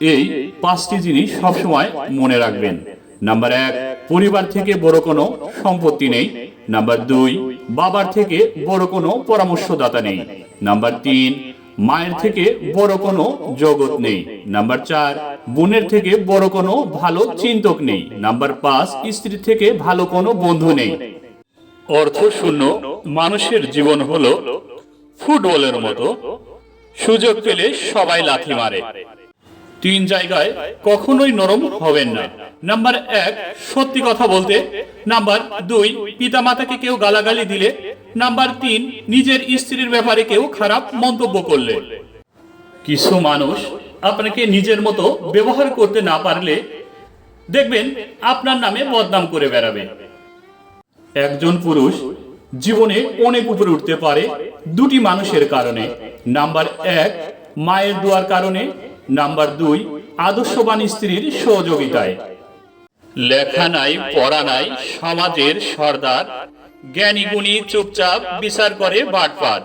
এই পাঁচটি জিনিস সবসময় মনে রাখবেন। নাম্বার এক, পরিবার থেকে বড় কোনো সম্পত্তি নেই। নাম্বার দুই, বাবার থেকে বড় কোনো পরামর্শদাতা নেই। নাম্বার তিন, মায়ের থেকে বড় কোনো জগৎ নেই। নাম্বার চার, বোনের থেকে বড় কোনো ভালো চিন্তক নেই। নাম্বার পাঁচ স্ত্রী থেকে ভালো কোনো বন্ধু নেই। অর্থ শূন্য, মানুষের জীবন হলো ফুটবলের মতো। সুযোগ পেলে সবাই লাথি মারে। তিন জায়গায় কখনোই নরম হবেন না। নাম্বার এক, সত্যি কথা বলতে। নাম্বার দুই পিতা মাতাকে কেউ গালাগালি দিলে। নাম্বার তিন, নিজের স্ত্রীর ব্যাপারে কেউ খারাপ মন্তব্য করলে। কিছু মানুষ আপনাকে নিজের মতো ব্যবহার করতে না পারলে দেখবেন আপনার নামে বদনাম করে বেড়াবে। একজন পুরুষ জীবনে অনেক উপরে উঠতে পারে দুটি মানুষের কারণে। নাম্বার এক, মায়ের দোয়ার কারণে নাম্বার দুই, আদর্শবান স্ত্রীর সহযোগিতায়। লেখা নাই, পড়া নাই, সমাজের সর্দার জ্ঞানী গুণী চুপচাপ বিচার করে বাটপাট।